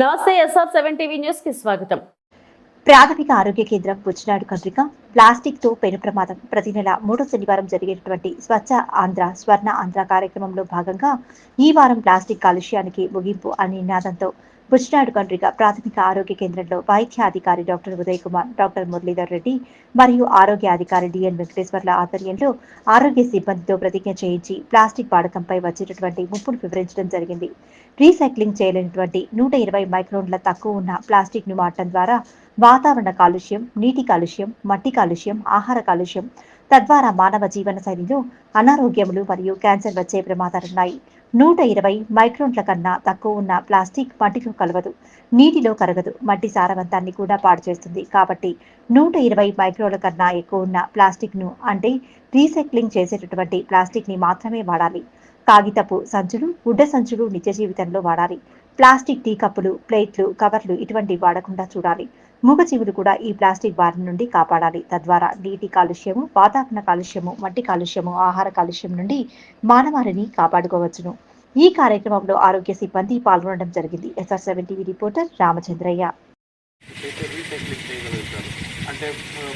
నమస్తే SR seven TV న్యూస్కి స్వాగతం. ప్రాథమిక ఆరోగ్య కేంద్రం పుచ్చినాడు కట్రిక ప్లాస్టిక్తో పెను ప్రమాదం. ప్రతి నెల మూడో శనివారం జరిగేటటువంటి స్వచ్ఛ ఆంధ్ర స్వర్ణ ఆంధ్ర కార్యక్రమంలో భాగంగా ఈ వారం ప్లాస్టిక్ కాలుష్యానికి ముగింపు అనే నినాదంతో పుచ్చినాడు కండ్రిక ప్రాథమిక ఆరోగ్య కేంద్రంలో వైద్య అధికారి డాక్టర్ ఉదయ్ కుమార్ డాక్టర్ మురళీధర్ రెడ్డి మరియు ఆరోగ్య అధికారి డిఎన్ వెంకటేశ్వర్ల ఆధ్వర్యంలో ఆరోగ్య సిబ్బందితో ప్రతిజ్ఞ చేయించి ప్లాస్టిక్ వాడకంపై వచ్చేటటువంటి ముప్పును వివరించడం జరిగింది. రీసైక్లింగ్ చేయలేనటువంటి నూట ఇరవై మైక్రోన్ల తక్కువ ఉన్న ప్లాస్టిక్ను వాడటం ద్వారా వాతావరణ కాలుష్యం నీటి కాలుష్యం మట్టి కాలుష్యం ఆహార కాలుష్యం తద్వారా మానవ జీవన శైలిలో అనారోగ్యములు మరియు క్యాన్సర్ వచ్చే ప్రమాదాలున్నాయి. నూట ఇరవై మైక్రోన్ల కన్నా తక్కువ ఉన్న ప్లాస్టిక్ మట్టిలో కలవదు నీటిలో కరగదు మట్టి సారవంతాన్ని కూడా పాడు చేస్తుంది. కాబట్టి నూట ఇరవై మైక్రోల కన్నా ఎక్కువ ఉన్న ప్లాస్టిక్ను అంటే రీసైక్లింగ్ చేసేటటువంటి ప్లాస్టిక్ని మాత్రమే వాడాలి. కాగితపు సంచులు గుడ్డ సంచులు నిత్య జీవితంలో వాడాలి. ప్లాస్టిక్ టీ కప్పులు ప్లేట్లు కవర్లు ఇటువంటి వాడకుండా చూడాలి. మూగజీవులు కూడా ఈ ప్లాస్టిక్ బారి నుండి కాపాడాలి. తద్వారా నీటి కాలుష్యము వాతావరణ కాలుష్యము మట్టి కాలుష్యము ఆహార కాలుష్యం నుండి మానవాళిని కాపాడుకోవచ్చును. ఈ కార్యక్రమంలో ఆరోగ్య సిబ్బంది పాల్గొనడం జరిగింది. S R seven TV reporter Ramachandraiah. చేయగలుగుతారు అంటే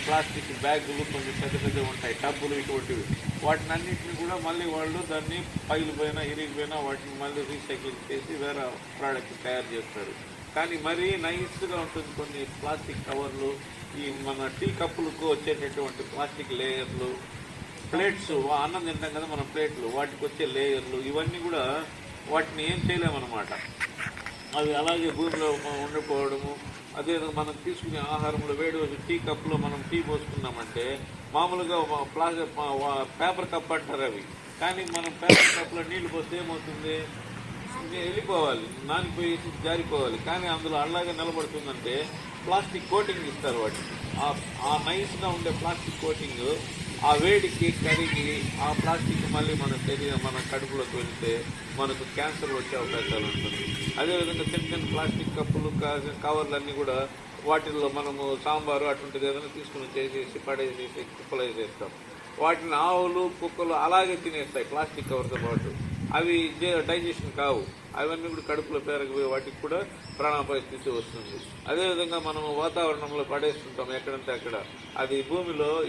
ప్లాస్టిక్ బ్యాగులు కొంచెం పెద్ద పెద్దవి ఉంటాయి. టబ్బులు ఇటువంటివి. వాటిని అన్నింటిని కూడా మళ్ళీ వాళ్ళు దాన్ని పగిలిపోయినా ఇరిగిపోయినా వాటిని మళ్ళీ రీసైకిల్ చేసి వేరే ప్రోడక్ట్ తయారు చేస్తారు. కానీ మరీ నైస్గా ఉంటుంది కొన్ని ప్లాస్టిక్ కవర్లు ఈ మన టీ కప్పులకు వచ్చేటటువంటి ప్లాస్టిక్ లేయర్లు ప్లేట్స్ అన్నం తింటాం కదా మన ప్లేట్లు వాటికి వచ్చే లేయర్లు ఇవన్నీ కూడా వాటిని ఏం చేయలేమన్నమాట. అవి అలాగే భూమిలో ఉండిపోవడము. అదే మనం తీసుకునే ఆహారంలో వేడి వచ్చి టీ కప్లో మనం టీ పోసుకున్నామంటే మామూలుగా ప్లాస్టిక్ పేపర్ కప్ అంటారు అవి. కానీ మనం పేపర్ కప్లో నీళ్ళు పోస్తే ఏమవుతుంది? వెళ్ళిపోవాలి నానిపోయి జారిపోవాలి. కానీ అందులో అలాగే నిలబడుతుందంటే ప్లాస్టిక్ కోటింగ్ ఇస్తారు వాటికి ఆ- నైస్గా ఉండే ప్లాస్టిక్ కోటింగ్ ఆ వేడికి కరిగి ఆ ప్లాస్టిక్ మళ్ళీ మన శరీరం మన కడుపులోకి వెళ్తే మనకు క్యాన్సర్ వచ్చే అవకాశాలు ఉంటుంది అదేవిధంగా చిన్న చిన్న ప్లాస్టిక్ కప్పులు క- కవర్లు అన్నీ కూడా వాటిల్లో మనము సాంబారు అటువంటిది ఏదైనా తీసుకుని చేసేసి పడేసేసి కుప్పలు వేసేస్తాం వాటిని ఆవులు కుక్కలు అలాగే తినేస్తాయి ప్లాస్టిక్ కవర్తో పాటు. అవి జే- డైజెషన్ కావు. అవన్నీ కూడా కడుపులో పేరకపోయి వాటికి కూడా ప్రాణాపాయ స్థితి వస్తుంది. అదేవిధంగా మనము వాతావరణంలో పడేస్తుంటాం ఎక్కడంటే అక్కడ. అది భూమిలో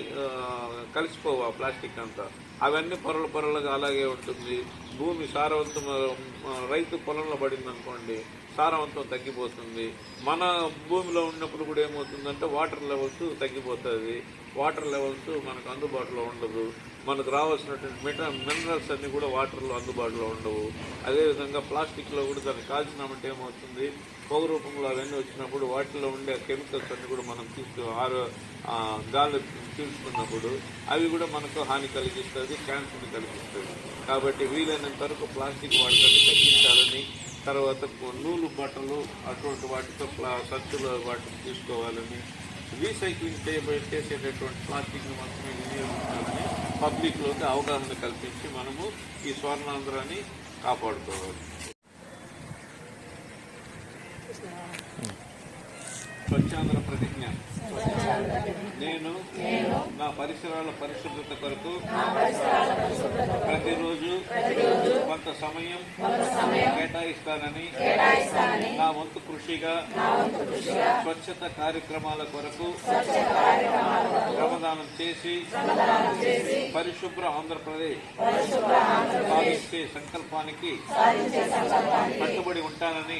కలిసిపోవు ఆ ప్లాస్టిక్ అంతా. అవన్నీ పొరలు పొరలుగా అలాగే ఉంటుంది. భూమి సారవంతం రైతు పొలంలో పడింది అనుకోండి సారవంతం తగ్గిపోతుంది. మన భూమిలో ఉన్నప్పుడు కూడా ఏమవుతుందంటే వాటర్ లెవెల్స్ తగ్గిపోతుంది వాటర్ లెవెల్స్ మనకు అందుబాటులో ఉండదు. మనకు రావాల్సినటువంటి మిట మినరల్స్ అన్నీ కూడా వాటర్లో అందుబాటులో ఉండవు. అదేవిధంగా ప్లాస్టిక్లో కూడా దాన్ని కాల్చినామంటే ఏమవుతుంది? పొగ రూపంలో అవన్నీ వచ్చినప్పుడు వాటిలో ఉండే కెమికల్స్ అన్నీ కూడా మనం తీసుకు ఆరో గాలి తీసుకున్నప్పుడు అవి కూడా మనకు హాని కలిగిస్తుంది క్యాన్సర్ని కలిగిస్తుంది. కాబట్టి వీలైనంత వరకు ప్లాస్టిక్ వాడకాన్ని తగ్గించాలని తర్వాత నూలు బట్టలు అటువంటి వాటితో ప్లా వాటిని తీసుకోవాలని రీసైక్లింగ్ చేయబడి చేసేటటువంటి ప్లాస్టిక్ని మాత్రమే వినియోగించాలి. పబ్లిక్లోకి అవగాహన కల్పించి మనము ఈ స్వర్ణాంధ్రాన్ని కాపాడుకోవాలి. స్వచ్ఛాంధ్ర ప్రతిజ్ఞ. నేను నా పరిసరాల పరిశుభ్రత కొరకు ప్రతిరోజు కొంత సమయం కేటాయిస్తానని నా వంతు కృషిగా స్వచ్ఛత కార్యక్రమాల కొరకు శ్రమదానం చేసి పరిశుభ్ర ఆంధ్రప్రదేశ్ సాధించే సంకల్పానికి కట్టుబడి ఉంటానని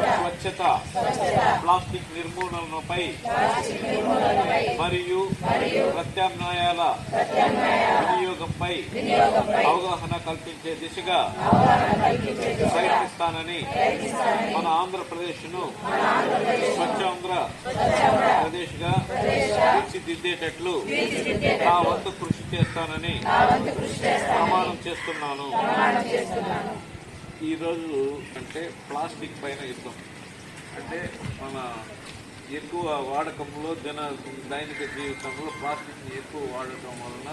స్వచ్ఛత ప్లాస్టిక్ నిర్మూలనపై మరియు ప్రత్యామ్నాయాల వినియోగంపై అవగాహన కల్పించే దిశగా ప్రయత్నిస్తానని మన ఆంధ్రప్రదేశ్ను స్వచ్ఛాంధ్ర ప్రదేశ్గా తీర్చిదిద్దేటట్లు నా వంతు కృషి చేస్తానని ప్రమాణం చేస్తున్నాను. ఈరోజు అంటే ప్లాస్టిక్ పైన యుద్ధం. అంటే మన ఎక్కువ వాడకంలో జన దైనిక జీవితంలో ప్లాస్టిక్ని ఎక్కువ వాడటం వలన